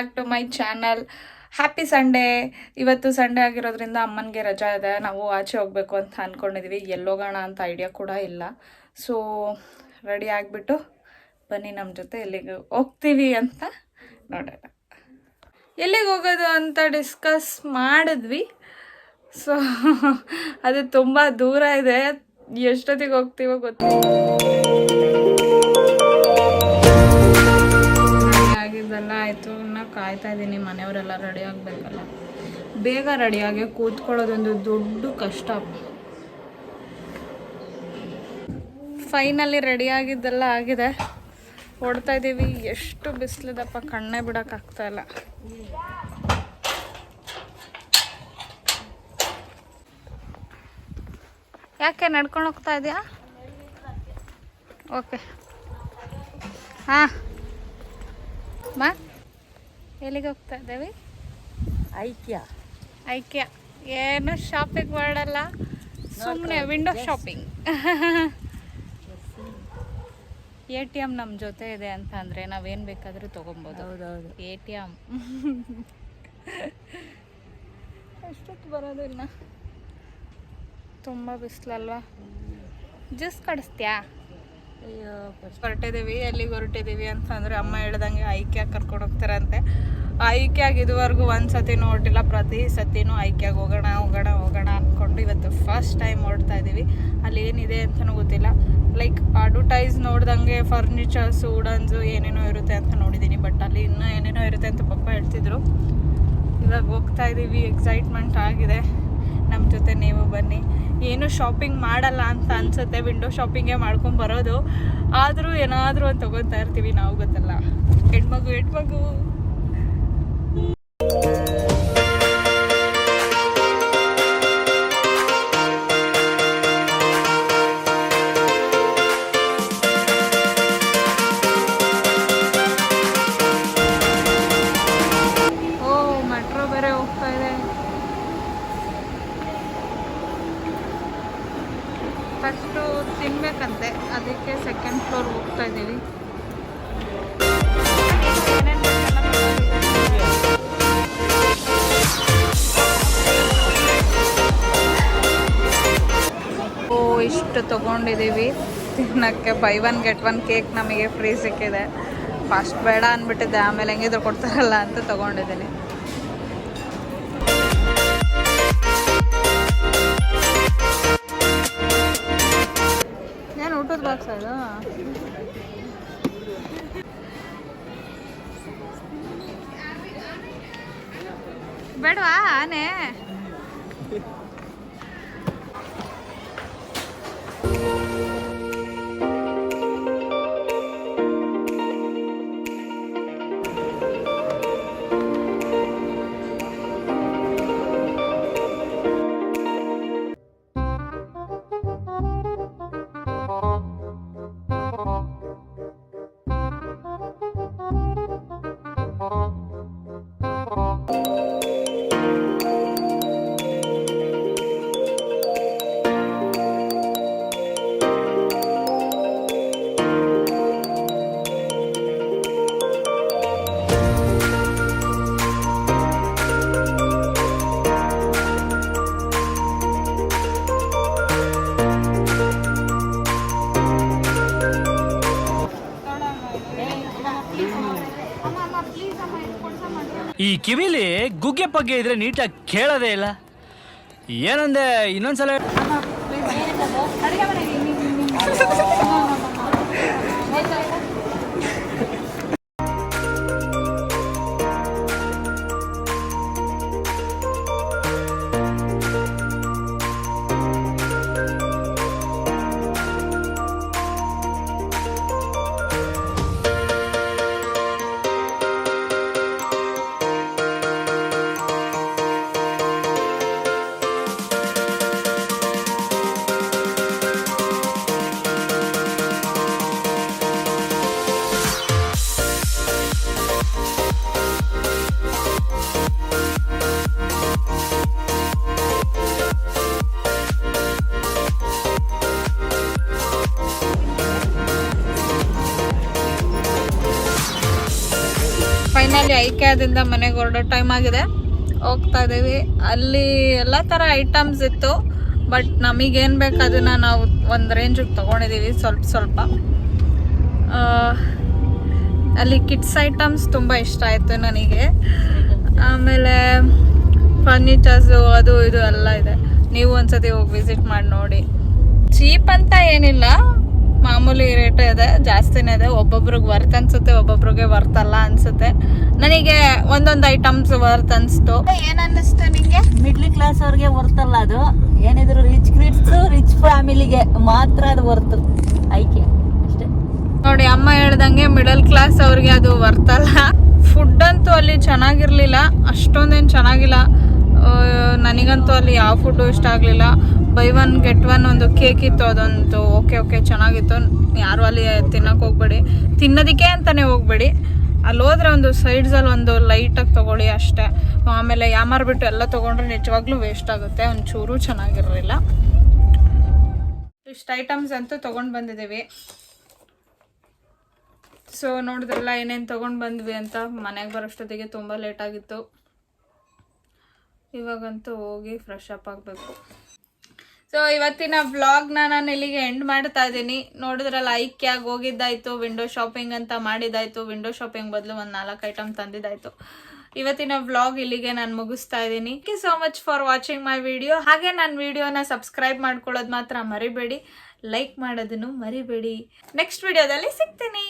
Back to my channel happy Sunday ಇವತ್ತು Sunday ಆಗಿರೋದ್ರಿಂದ ಅಮ್ಮನಿಗೆ ರಜಾ ಇದೆ. ನಾವು ಆಚೆ ಹೋಗಬೇಕು ಅಂತ ಅಂದ್ಕೊಂಡಿದ್ವಿ ಎಲ್ಲೋಗೋಣ ಅಂತ ಐಡಿಯಾ ಕೂಡ ಇಲ್ಲ. ಸೊ ರೆಡಿ ಆಗಿಬಿಟ್ಟು ಬನ್ನಿ ನಮ್ಮ ಜೊತೆ. ಎಲ್ಲಿಗೆ ಹೋಗ್ತೀವಿ ಅಂತ ನೋಡೋಣ. ಎಲ್ಲಿಗೆ ಹೋಗೋದು ಅಂತ ಡಿಸ್ಕಸ್ ಮಾಡಿದ್ವಿ. ಸೊ ಅದು ತುಂಬ ದೂರ ಇದೆ. ಎಷ್ಟೊತ್ತಿಗೆ ಹೋಗ್ತೀವೋ ಗೊತ್ತಿಲ್ಲ. ಆಗಿದ್ದಲ್ಲ ಆಯಿತು. ಕಾಯ್ತಾ ಇದ್ದೀನಿ ಮನೆಯವರೆಲ್ಲ ರೆಡಿ ಆಗಬೇಕಲ್ಲ. ಬೇಗ ರೆಡಿಯಾಗಿ ಕೂತ್ಕೊಳ್ಳೋದೊಂದು ದೊಡ್ಡ ಕಷ್ಟ. ಫೈನಲಿ ರೆಡಿ ಆಗಿದ್ದೆಲ್ಲ ಆಗಿದೆ. ಓಡ್ತಾ ಇದ್ದೀವಿ. ಎಷ್ಟು ಬಿಸಿಲಿದಪ್ಪ, ಕಣ್ಣೇ ಬಿಡೋಕ್ಕಾಗ್ತಾ ಇಲ್ಲ. ಯಾಕೆ ನಡ್ಕೊಂಡು ಹೋಗ್ತಾ ಇದೆಯಾ? ಓಕೆ ಹಾಂ. ಮಾ ಎಲ್ಲಿಗೆ ಹೋಗ್ತಾ ಇದ್ದೇವೆ? ಐಕ್ಯ. ಐಕ್ಯ. ಏನು ಶಾಪಿಂಗ್ ಮಾಡಲ್ಲ. ಸುಮ್ಮನೆ window shopping A T M ನಮ್ಮ ಜೊತೆ ಇದೆ ಅಂತ ಅಂದರೆ ನಾವೇನು ಬೇಕಾದರೂ ತೊಗೊಬೋದು. ಹೌದೌದು. ಎ ಟಿ ಎಂ ಎಷ್ಟೊತ್ತು ಬರೋದಿಲ್ಲ ಇನ್ನು? ತುಂಬ ಬಿಸಿಲಲ್ವಾ? ಜ್ಯೂಸ್ ಕಡಿಸ್ತ್ಯಾ ಹೊರಟಿದ್ದೀವಿ ಎಲ್ಲಿಗೆ ಹೊರಟಿದ್ದೀವಿ ಅಂತಂದರೆ ಅಮ್ಮ ಹೇಳ್ದಂಗೆ ಐಕ್ಯಾಗ ಕರ್ಕೊಂಡು ಹೋಗ್ತಾರಂತೆ. ಐಕ್ಯಾಗ ಇದುವರೆಗೂ ಒಂದು ಸತಿ ನೋಡಿಲ್ಲ ಪ್ರತಿ ಸತಿನೂ ಐಕ್ಯಾಗ ಹೋಗೋಣ ಹೋಗೋಣ ಹೋಗೋಣ ಅಂದ್ಕೊಂಡು ಇವತ್ತು ಫಸ್ಟ್ ಟೈಮ್ ಹೊರಡ್ತಾ ಇದ್ದೀವಿ. ಅಲ್ಲಿ ಏನಿದೆ ಅಂತಲೂ ಗೊತ್ತಿಲ್ಲ. ಲೈಕ್ ಅಡ್ವರ್ಟೈಸ್ ನೋಡ್ದಂಗೆ ಫರ್ನಿಚರ್ಸು ವುಡನ್ಸು ಏನೇನೋ ಇರುತ್ತೆ ಅಂತ ನೋಡಿದ್ದೀನಿ. ಬಟ್ ಅಲ್ಲಿ ಇನ್ನೂ ಏನೇನೋ ಇರುತ್ತೆ ಅಂತ ಪಪ್ಪ ಹೇಳ್ತಿದ್ರು. ಇವಾಗ ಹೋಗ್ತಾ ಇದ್ದೀವಿ ಎಕ್ಸೈಟ್ಮೆಂಟ್ ಆಗಿದೆ. ನಮ್ಮ ಜೊತೆ ನೀವು ಬನ್ನಿ. ಏನು ಶಾಪಿಂಗ್ ಮಾಡಲ್ಲ ಅಂತ ಅನ್ಸುತ್ತೆ. ವಿಂಡೋ ಶಾಪಿಂಗೇ ಮಾಡ್ಕೊಂಡು ಬರೋದು. ಆದರೂ ಏನಾದರೂ ಒಂದು ತೊಗೊತಾ ಇರ್ತೀವಿ ನಾವು ಗೊತ್ತಲ್ಲ. ಹೆಣ್ಮಗು ಹೆಣ್ಮಗು. ಫಸ್ಟು ತಿನ್ಬೇಕಂತೆ, ಅದಕ್ಕೆ ಸೆಕೆಂಡ್ ಫ್ಲೋರ್ ಹೋಗ್ತಾ ಇದ್ದೀವಿ. ಇಷ್ಟು ತೊಗೊಂಡಿದ್ದೀವಿ. ತಿನ್ನೋಕ್ಕೆ buy one get one cake ನಮಗೆ ಫ್ರೀ ಸಿಕ್ಕಿದೆ. ಫಸ್ಟ್ ಬೇಡ ಅಂದ್ಬಿಟ್ಟಿದ್ದೆ, ಆಮೇಲೆ ಹೆಂಗಿದ್ರು ಕೊಡ್ತಾರಲ್ಲ ಅಂತ ತೊಗೊಂಡಿದ್ದೀನಿ. ಊಟದ ಬಾಕ್ಸ್ ಇದು? ಬೇಡವಾ ಆನೆ? ಈ ಕಿವಿಲಿ ಗುಗ್ಗೆ ಪಗ್ಗೆ ಇದ್ರೆ ನೀಟಾಗಿ ಕೇಳೋದೇ ಇಲ್ಲ. ಏನಂದೆ ಇನ್ನೊಂದ್ಸಲ ಫೈನಲಿ ಐಕ್ಯಾದಿಂದ ಮನೆಗೆ ಹೊರಡೋ ಟೈಮ್ ಆಗಿದೆ. ಹೋಗ್ತಾ ಇದ್ದೀವಿ. ಅಲ್ಲಿ ಎಲ್ಲ ಥರ ಐಟಮ್ಸ್ ಇತ್ತು ಬಟ್ ನಮಗೇನು ಬೇಕು ಅದನ್ನು ನಾವು ಒಂದು ರೇಂಜಿಗೆ ತೊಗೊಂಡಿದ್ದೀವಿ ಸ್ವಲ್ಪ ಸ್ವಲ್ಪ. ಅಲ್ಲಿ ಕಿಡ್ಸ್ ಐಟಮ್ಸ್ ತುಂಬ ಇಷ್ಟ ಆಯಿತು ನನಗೆ. ಆಮೇಲೆ ಫರ್ನಿಚರ್ಸು ಅದು ಇದು ಎಲ್ಲ ಇದೆ. ನೀವು ಒಂದ್ಸತಿ ಹೋಗಿ ವಿಸಿಟ್ ಮಾಡಿ ನೋಡಿ. ಚೀಪ್ ಅಂತ ಏನಿಲ್ಲ ಮಾಮೂಲಿ ರೇಟ್ ಇದೆ ಜಾಸ್ತಿನೇ ಇದೆ. ಒಬ್ಬೊಬ್ರಿಗೆ ವರ್ತ್ ಅನ್ಸುತ್ತೆ ಒಬ್ಬೊಬ್ರಿಗೆ ವರ್ತ್ ಅಲ್ಲ ಅನ್ಸುತ್ತೆ. ನನಗೆ ಒಂದೊಂದು ಐಟಮ್ಸ್ ವರ್ತ್ ಅನ್ಸ್ತು. ಏನ್ ಅನ್ನಿಸ್ತು ನಿಂಗೆ? ಮಿಡ್ಲ್ ಕ್ಲಾಸ್ ಅವ್ರಿಗೆ ಅಲ್ಲ ಅದು. ಏನಿದ್ರು ರಿಚ್ ಕಿಡ್ಸ್ ರಿಚ್ ಫ್ಯಾಮಿಲಿಗೆ ಮಾತ್ರ ಅದು ವರ್ತ್ ಆಯ್ಕೆ. ಅಷ್ಟೇ. ನೋಡಿ ಅಮ್ಮ ಹೇಳ್ದಂಗೆ ಮಿಡಲ್ ಕ್ಲಾಸ್ ಅವ್ರಿಗೆ ಅದು ಬರ್ತಲ್ಲ ಫುಡ್ ಅಂತೂ ಅಲ್ಲಿ ಚೆನ್ನಾಗಿರ್ಲಿಲ್ಲ. ಅಷ್ಟೊಂದೇನು ಚೆನ್ನಾಗಿಲ್ಲ. ನನಗಂತೂ ಅಲ್ಲಿ ಯಾವ ಫುಡ್ಡು ಇಷ್ಟ ಆಗಲಿಲ್ಲ. ಬೈ ಒನ್ ಗೆಟ್ ಒನ್ ಒಂದು ಕೇಕ್ ಇತ್ತು, ಅದೊಂದು ಓಕೆ ಓಕೆ ಚೆನ್ನಾಗಿತ್ತು. ಯಾರು ಅಲ್ಲಿ ತಿನ್ನಕ್ಕೆ ಹೋಗ್ಬೇಡಿ. ತಿನ್ನೋದಕ್ಕೆ ಅಂತಲೇ ಹೋಗ್ಬೇಡಿ. ಅಲ್ಲಿ ಹೋದ್ರೆ ಒಂದು ಸೈಡ್ಸಲ್ಲಿ ಒಂದು ಲೈಟಾಗಿ ತೊಗೊಳ್ಳಿ ಅಷ್ಟೇ. ಆಮೇಲೆ ಯಾಮಾರ್ಬಿಟ್ಟು ಎಲ್ಲ ತೊಗೊಂಡ್ರೆ ನಿಜವಾಗ್ಲೂ ವೇಸ್ಟ್ ಆಗುತ್ತೆ. ಒಂಚೂರು ಚೆನ್ನಾಗಿರಲಿಲ್ಲ. ಇಷ್ಟು ಐಟಮ್ಸ್ ಅಂತೂ ತೊಗೊಂಡು ಬಂದಿದ್ದೀವಿ. ಸೊ ನೋಡಿದ್ರಲ್ಲ ಏನೇನು ತೊಗೊಂಡು ಬಂದ್ವಿ ಅಂತ? ಮನೆಗೆ ಬರೋಷ್ಟೊತ್ತಿಗೆ ತುಂಬ ಲೇಟಾಗಿತ್ತು ಇವಾಗಂತೂ ಹೋಗಿ ಫ್ರೆಶ್ ಅಪ್ ಆಗಬೇಕು. ಸೊ ಇವತ್ತಿನ ವ್ಲಾಗ್ನ ನಾನು ಇಲ್ಲಿಗೆ ಎಂಡ್ ಮಾಡ್ತಾ ಇದ್ದೀನಿ. ನೋಡಿದ್ರಲ್ಲ ಐಕ್ಯಾಗಿ ಹೋಗಿದ್ದಾಯ್ತು ವಿಂಡೋ ಶಾಪಿಂಗ್ ಅಂತ ಮಾಡಿದ್ದಾಯ್ತು ವಿಂಡೋ ಶಾಪಿಂಗ್ ಬದಲು ಒಂದು ನಾಲ್ಕು ಐಟಮ್ ತಂದಿದ್ದಾಯ್ತು. ಇವತ್ತಿನ ವ್ಲಾಗ್ ಇಲ್ಲಿಗೆ ನಾನು ಮುಗಿಸ್ತಾ ಇದ್ದೀನಿ. Thank you so much for watching my video ಹಾಗೆ ನನ್ನ ವಿಡಿಯೋನ ಸಬ್ಸ್ಕ್ರೈಬ್ ಮಾಡ್ಕೊಳ್ಳೋದು ಮಾತ್ರ ಮರಿಬೇಡಿ. ಲೈಕ್ ಮಾಡೋದನ್ನು ಮರಿಬೇಡಿ. ನೆಕ್ಸ್ಟ್ ವಿಡಿಯೋದಲ್ಲಿ ಸಿಗ್ತೀನಿ.